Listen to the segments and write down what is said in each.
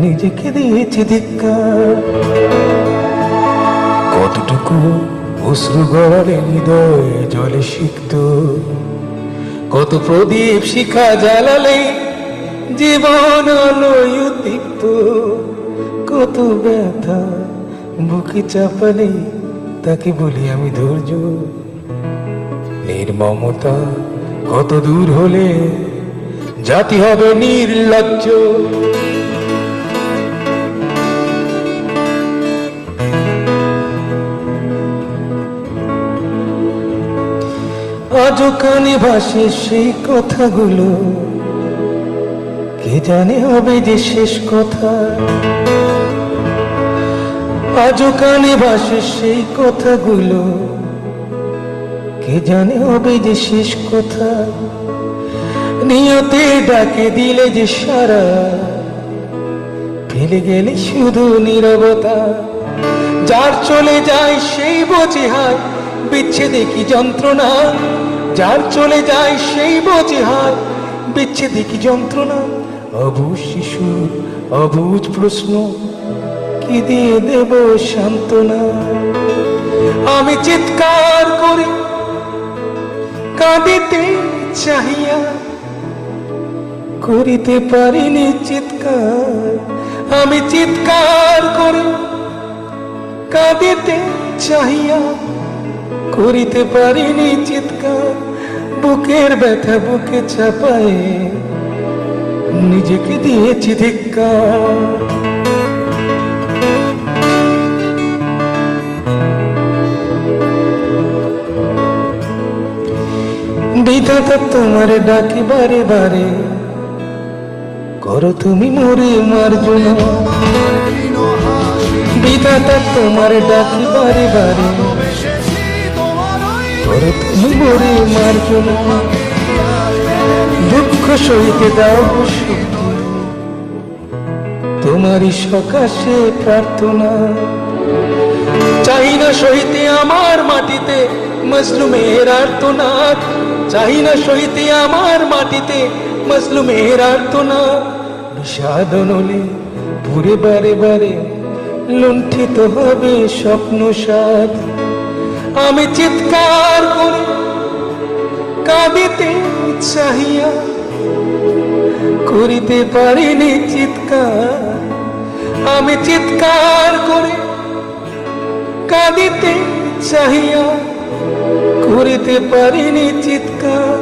নিজেকে দিয়েছি ধিক্কার। কতটুকু অশ্রু গড়ালে হৃদয় জলে সিক্ত। কত প্রদীপ শিখা জ্বালালে জীবন আলোয় উদ্দীপ্ত। কত ব্যথা বুকে চাপালে তাকে বলি আমি ধৈর্য। নির্মমতা কত দূর হলে জাতি হবে নির্লজ্জ। আজও কানে ভাসে সেই কথাগুলো। কে জানে হবে যে শেষ কথা? আজও কানে ভাসে সেই কথাগুলো। কে জানে হবে যে শেষ কথা? নিয়তে ডাকে দিলে যে সারা। ফেলে গেলে শুধু নীরবতা। যার চলে যায় সেই বোঝে হায়। বিচ্ছেদে কি যন্ত্রণা? যার চলে যায় সেই বোঝে হায় বিচ্ছেদে কি যন্ত্রণা? অবুজ শিশু, অবুজ প্রশ্ন, কি দিয়ে দেব সান্ত্বনা? আমি চিৎকার করি, কাঁদিতে চাহিয়া, করিতে পারিনি চিৎকার। আমি চিৎকার করি, কাঁদিতে চাহিয়া করিতে পারিনি চিৎকার, বুকের ব্যথা বুকে চাপায় নিজেকে দিয়েছি ধিক্কার। বিধাতা তোমার ডাকি বারে বারে, করো তুমি মরে মার্জনা। বিধাতা তোমার ডাকি বারে বারে মরে দুঃখ সইতে দাও তোমারই সকাশে প্রার্থনা। চাই না সহিতে আমার মাটিতে মজলুমের আর্তনাদ চাই না সহিতে আমার মাটিতে মজলুমের আর্তনাদ বিষাদ নলে পুরে বারে বারে লুণ্ঠিত হবে স্বপ্ন সাদ আমি চিৎকার করি, কাঁদিতে চাহিয়া করিতে পারিনি চিৎকার। আমি চিৎকার করে, কাঁদিতে চাহিয়া করিতে পারিনি চিৎকার।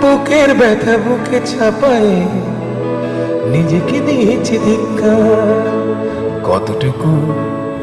বুকের ব্যথা বুকে ছাপায় নিজেকে দিয়েছি ধিক্কার। কতটুকু